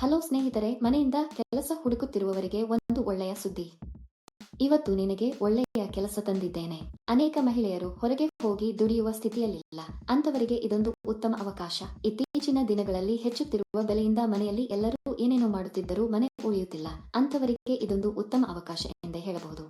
Hello ಸ್ನೇಹಿತರೆ, ಮನೆಯಿಂದ ಕೆಲಸ ಹುಡುಕುತ್ತಿರುವವರಿಗೆ ಒಂದು ಒಳ್ಳೆಯ ಸುದ್ದಿ. ಇವತ್ತು ನಿನಗೆ ಒಳ್ಳೆಯ ಕೆಲಸ ತಂದಿದ್ದೇನೆ. ಅನೇಕ ಮಹಿಳೆಯರು ಹೊರಗೆ ಹೋಗಿ ದುಡಿಯುವ ಸ್ಥಿತಿಯಲ್ಲಿಲ್ಲ. ಅಂತವರಿಗೆ ಇದೊಂದು ಉತ್ತಮ ಅವಕಾಶ. ಇತ್ತೀಚಿನ ದಿನಗಳಲ್ಲಿ ಹೆಚ್ಚುತ್ತಿರುವ ಬೆಲೆಯಿಂದ ಮನೆಯಲ್ಲಿ ಎಲ್ಲರೂ ಏನೇನು ಮಾಡುತ್ತಿದ್ದರೂ ಮನೆ ಉಳಿಯುತ್ತಿಲ್ಲ. ಅಂತವರಿಗೆ ಇದೊಂದು ಉತ್ತಮ ಅವಕಾಶ ಎಂದೇ ಹೇಳಬಹುದು.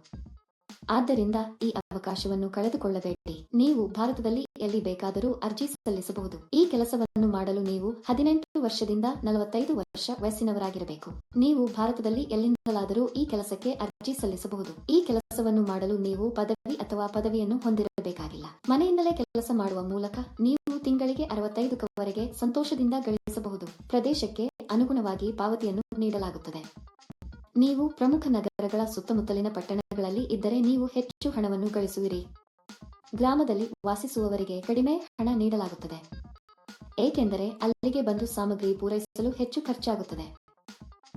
ಆದ್ದರಿಂದ ಈ ಅವಕಾಶವನ್ನು ಕಳೆದುಕೊಳ್ಳಬೇಡಿ. ನೀವು ಭಾರತದಲ್ಲಿ ಎಲ್ಲಿ ಬೇಕಾದರೂ ಅರ್ಜಿ ಸಲ್ಲಿಸಬಹುದು. ಈ ಕೆಲಸವನ್ನು ಮಾಡಲು ನೀವು ಹದಿನೆಂಟು ವರ್ಷದಿಂದ ನಲವತ್ತೈದು ವರ್ಷ ವಯಸ್ಸಿನವರಾಗಿರಬೇಕು. ನೀವು ಭಾರತದಲ್ಲಿ ಎಲ್ಲಿಂದಲಾದರೂ ಈ ಕೆಲಸಕ್ಕೆ ಅರ್ಜಿ ಸಲ್ಲಿಸಬಹುದು. ಈ ಕೆಲಸವನ್ನು ಮಾಡಲು ನೀವು ಪದವಿ ಅಥವಾ ಪದವಿಯನ್ನು ಹೊಂದಿರಬೇಕಾಗಿಲ್ಲ. ಮನೆಯಿಂದಲೇ ಕೆಲಸ ಮಾಡುವ ಮೂಲಕ ನೀವು ತಿಂಗಳಿಗೆ ಅರವತ್ತೈದರವರೆಗೆ ಸಂತೋಷದಿಂದ ಗಳಿಸಬಹುದು. ಪ್ರದೇಶಕ್ಕೆ ಅನುಗುಣವಾಗಿ ಪಾವತಿಯನ್ನು ನೀಡಲಾಗುತ್ತದೆ. ನೀವು ಪ್ರಮುಖ ನಗರಗಳ ಸುತ್ತಮುತ್ತಲಿನ ಪಟ್ಟಣಗಳಲ್ಲಿ ಇದ್ದರೆ ನೀವು ಹೆಚ್ಚು ಹಣವನ್ನು ಗಳಿಸುವಿರಿ. ಗ್ರಾಮದಲ್ಲಿ ವಾಸಿಸುವವರಿಗೆ ಕಡಿಮೆ ಹಣ ನೀಡಲಾಗುತ್ತದೆ. ಏಕೆಂದರೆ ಅಲ್ಲಿಗೆ ಬಂದು ಸಾಮಗ್ರಿ ಪೂರೈಸಲು ಹೆಚ್ಚು ಖರ್ಚಾಗುತ್ತದೆ.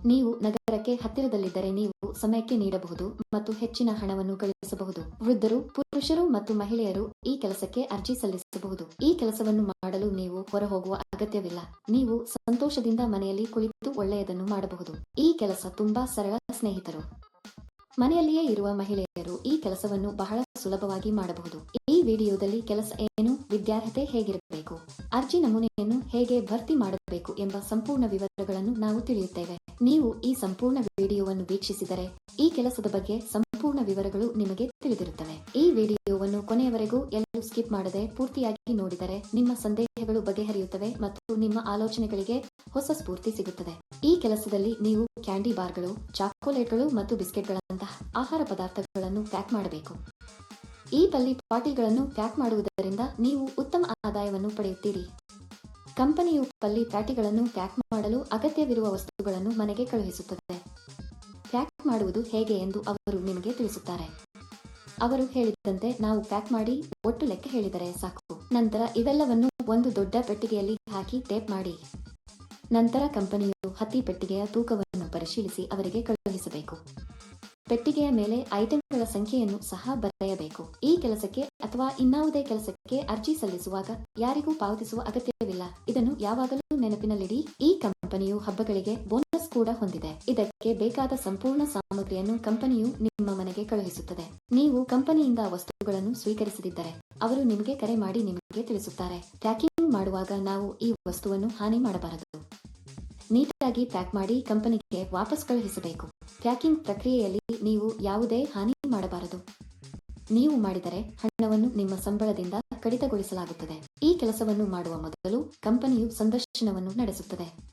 ನೀವು ನಗರಕ್ಕೆ ಹತ್ತಿರದಲ್ಲಿದ್ದರೆ ನೀವು ಸಮಯಕ್ಕೆ ನೀಡಬಹುದು ಮತ್ತು ಹೆಚ್ಚಿನ ಹಣವನ್ನು ಗಳಿಸಬಹುದು. ವೃದ್ಧರು, ಪುರುಷರು ಮತ್ತು ಮಹಿಳೆಯರು ಈ ಕೆಲಸಕ್ಕೆ ಅರ್ಜಿ ಸಲ್ಲಿಸಬಹುದು. ಈ ಕೆಲಸವನ್ನು ಮಾಡಲು ನೀವು ಹೊರಹೋಗುವ ಅಗತ್ಯವಿಲ್ಲ. ನೀವು ಸಂತೋಷದಿಂದ ಮನೆಯಲ್ಲಿ ಕುಳಿತು ಒಳ್ಳೆಯದನ್ನು ಮಾಡಬಹುದು. ಈ ಕೆಲಸ ತುಂಬಾ ಸರಳ ಸ್ನೇಹಿತರು. ಮನೆಯಲ್ಲಿಯೇ ಇರುವ ಮಹಿಳೆಯರು ಈ ಕೆಲಸವನ್ನು ಬಹಳ ಸುಲಭವಾಗಿ ಮಾಡಬಹುದು. ಈ ವಿಡಿಯೋದಲ್ಲಿ ಕೆಲಸ ಏನು, ವಿದ್ಯಾರ್ಹತೆ ಹೇಗಿರಬೇಕು, ಅರ್ಜಿ ನಮೂನೆಯನ್ನು ಹೇಗೆ ಭರ್ತಿ ಮಾಡಬೇಕು ಎಂಬ ಸಂಪೂರ್ಣ ವಿವರಗಳನ್ನು ನಾವು ತಿಳಿಯುತ್ತೇವೆ. ನೀವು ಈ ಸಂಪೂರ್ಣ ವಿಡಿಯೋವನ್ನು ವೀಕ್ಷಿಸಿದರೆ ಈ ಕೆಲಸದ ಬಗ್ಗೆ ಸಂಪೂರ್ಣ ವಿವರಗಳು ನಿಮಗೆ ತಿಳಿದಿರುತ್ತವೆ. ಈ ವಿಡಿಯೋವನ್ನು ಕೊನೆಯವರೆಗೂ ಎಲ್ಲರೂ ಸ್ಕಿಪ್ ಮಾಡದೆ ಪೂರ್ತಿಯಾಗಿ ನೋಡಿದರೆ ನಿಮ್ಮ ಸಂದೇಹಗಳು ಬಗೆಹರಿಯುತ್ತವೆ ಮತ್ತು ನಿಮ್ಮ ಆಲೋಚನೆಗಳಿಗೆ ಹೊಸ ಸ್ಫೂರ್ತಿ ಸಿಗುತ್ತದೆ. ಈ ಕೆಲಸದಲ್ಲಿ ನೀವು ಕ್ಯಾಂಡಿ ಬಾರ್ಗಳು, ಚಾಕೊಲೇಟ್ಗಳು ಮತ್ತು ಬಿಸ್ಕೆಟ್ಗಳಂತಹ ಆಹಾರ ಪದಾರ್ಥಗಳನ್ನು ಪ್ಯಾಕ್ ಮಾಡಬೇಕು. ಈ ಪಲ್ಲಿ ಪಾಟಿಗಳನ್ನು ಪ್ಯಾಕ್ ಮಾಡುವುದರಿಂದ ನೀವು ಉತ್ತಮ ಆದಾಯವನ್ನು ಪಡೆಯುತ್ತೀರಿ. ಕಂಪನಿಯು ಪಲ್ಲಿ ಪ್ಯಾಟಿಗಳನ್ನು ಪ್ಯಾಕ್ ಮಾಡಲು ಅಗತ್ಯವಿರುವ ವಸ್ತುಗಳನ್ನು ಮನೆಗೆ ಕಳುಹಿಸುತ್ತದೆ. ಪ್ಯಾಕ್ ಮಾಡುವುದು ಹೇಗೆ ಎಂದು ಅವರು ನಿಮಗೆ ತಿಳಿಸುತ್ತಾರೆ. ಅವರು ಹೇಳಿದಂತೆ ನಾವು ಪ್ಯಾಕ್ ಮಾಡಿ ಒಟ್ಟು ಲೆಕ್ಕ ಹೇಳಿದರೆ ಸಾಕು. ನಂತರ ಇವೆಲ್ಲವನ್ನು ಒಂದು ದೊಡ್ಡ ಪೆಟ್ಟಿಗೆಯಲ್ಲಿ ಹಾಕಿ ಟೇಪ್ ಮಾಡಿ. ನಂತರ ಕಂಪನಿಯು ಹತ್ತಿ ಪೆಟ್ಟಿಗೆಯ ತೂಕವನ್ನು ಪರಿಶೀಲಿಸಿ ಅವರಿಗೆ ಕಳುಹಿಸಬೇಕು. ಪೆಟ್ಟಿಗೆಯ ಮೇಲೆ ಐಟಂಗಳ ಸಂಖ್ಯೆಯನ್ನು ಸಹ ಬರೆಯಬೇಕು. ಈ ಕೆಲಸಕ್ಕೆ ಅಥವಾ ಇನ್ನಾವುದೇ ಕೆಲಸಕ್ಕೆ ಅರ್ಜಿ ಸಲ್ಲಿಸುವಾಗ ಯಾರಿಗೂ ಪಾವತಿಸುವ ಅಗತ್ಯವಿಲ್ಲ. ಇದನ್ನು ಯಾವಾಗಲೂ ನೆನಪಿನಲ್ಲಿಡಿ, ಈ ಕಂಪನಿಯು ಹಬ್ಬಗಳಿಗೆ ಬೋನಸ್ ಕೂಡ ಹೊಂದಿದೆ. ಇದಕ್ಕೆ ಬೇಕಾದ ಸಂಪೂರ್ಣ ಸಾಮಗ್ರಿಯನ್ನು ಕಂಪನಿಯು ನಿಮ್ಮ ಮನೆಗೆ ಕಳುಹಿಸುತ್ತದೆ. ನೀವು ಕಂಪನಿಯಿಂದ ವಸ್ತುಗಳನ್ನು ಸ್ವೀಕರಿಸದಿದ್ದರೆ ಅವರು ನಿಮಗೆ ಕರೆ ಮಾಡಿ ನಿಮಗೆ ತಿಳಿಸುತ್ತಾರೆ. ಪ್ಯಾಕಿಂಗ್ ಮಾಡುವಾಗ ನಾವು ಈ ವಸ್ತುವನ್ನು ಹಾನಿ ಮಾಡಬಾರದು. ನೀಟಾಗಿ ಪ್ಯಾಕ್ ಮಾಡಿ ಕಂಪನಿಗೆ ವಾಪಸ್ ಕಳುಹಿಸಬೇಕು. ಪ್ಯಾಕಿಂಗ್ ಪ್ರಕ್ರಿಯೆಯಲ್ಲಿ ನೀವು ಯಾವುದೇ ಹಾನಿ ಮಾಡಬಾರದು. ನೀವು ಮಾಡಿದರೆ ಹಣವನ್ನು ನಿಮ್ಮ ಸಂಬಳದಿಂದ ಕಡಿತಗೊಳಿಸಲಾಗುತ್ತದೆ. ಈ ಕೆಲಸವನ್ನು ಮಾಡುವ ಮೊದಲು ಕಂಪನಿಯು ಸಂದರ್ಶನವನ್ನು ನಡೆಸುತ್ತದೆ.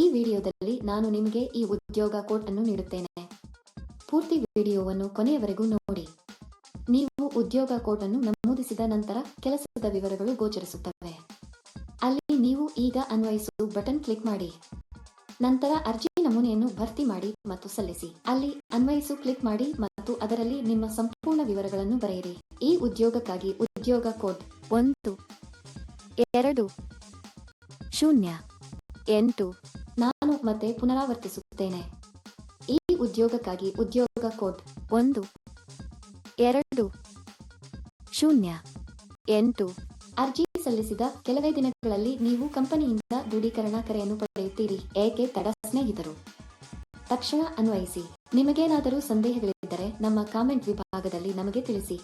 ಈ ವಿಡಿಯೋದಲ್ಲಿ ನಾನು ನಿಮಗೆ ಈ ಉದ್ಯೋಗ ಕೋಟ್ ಅನ್ನು ನೀಡುತ್ತೇನೆ. ಪೂರ್ತಿ ವಿಡಿಯೋವನ್ನು ಕೊನೆಯವರೆಗೂ ನೋಡಿ. ನೀವು ಉದ್ಯೋಗ ಕೋಟ್ ಅನ್ನು ನಮೂದಿಸಿದ ನಂತರ ಕೆಲಸದ ವಿವರಗಳು ಗೋಚರಿಸುತ್ತವೆ. ಅಲ್ಲಿ ನೀವು ಈಗ ಅನ್ವಯಿಸು ಬಟನ್ ಕ್ಲಿಕ್ ಮಾಡಿ. ನಂತರ ಅರ್ಜಿ ನಮೂನೆಯನ್ನು ಭರ್ತಿ ಮಾಡಿ ಮತ್ತು ಸಲ್ಲಿಸಿ. ಅಲ್ಲಿ ಅನ್ವಯಿಸು ಕ್ಲಿಕ್ ಮಾಡಿ ಮತ್ತು ಅದರಲ್ಲಿ ನಿಮ್ಮ ಸಂಪೂರ್ಣ ವಿವರಗಳನ್ನು ಬರೆಯಿರಿ. ಈ ಉದ್ಯೋಗಕ್ಕಾಗಿ ಉದ್ಯೋಗ ಕೋಡ್ ಒಂದು, ಎರಡು, ಶೂನ್ಯ, ಎಂಟು ನಾನು ಮತ್ತೆ ಪುನರಾವರ್ತಿಸುತ್ತೇನೆ. ಈ ಉದ್ಯೋಗಕ್ಕಾಗಿ ಉದ್ಯೋಗ ಕೋಡ್ ಒಂದು, ಎರಡು, ಶೂನ್ಯ, ಎಂಟು ಅರ್ಜಿ ಸಲ್ಲಿಸಿದ ಕೆಲವೇ ದಿನಗಳಲ್ಲಿ ನೀವು ಕಂಪನಿಯಿಂದ ದೃಢೀಕರಣ ಕರೆಯನ್ನು ಪಡೆಯುತ್ತೀರಿ, ಏಕೆ ತಡ ಸ್ನೇಹಿತರು? ತಕ್ಷಣ ಅನ್ವಯಿಸಿ. ನಿಮಗೇನಾದರೂ ಸಂದೇಹಗಳಿದ್ದರೆ ನಮ್ಮ ಕಾಮೆಂಟ್ ವಿಭಾಗದಲ್ಲಿ ನಮಗೆ ತಿಳಿಸಿ.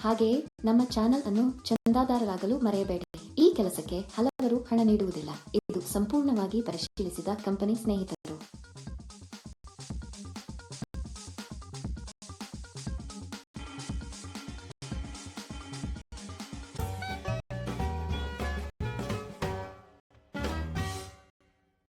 ಹಾಗೆಯೇ ನಮ್ಮ ಚಾನೆಲ್ ಅನ್ನು ಚಂದಾದಾರರಾಗಲು ಮರೆಯಬೇಡಿ. ಈ ಕೆಲಸಕ್ಕೆ ಹಲವರು ಹಣ ನೀಡುವುದಿಲ್ಲ. ಸಂಪೂರ್ಣವಾಗಿ ಪರಿಶೀಲಿಸಿದ ಕಂಪನಿ ಸ್ನೇಹಿತರು.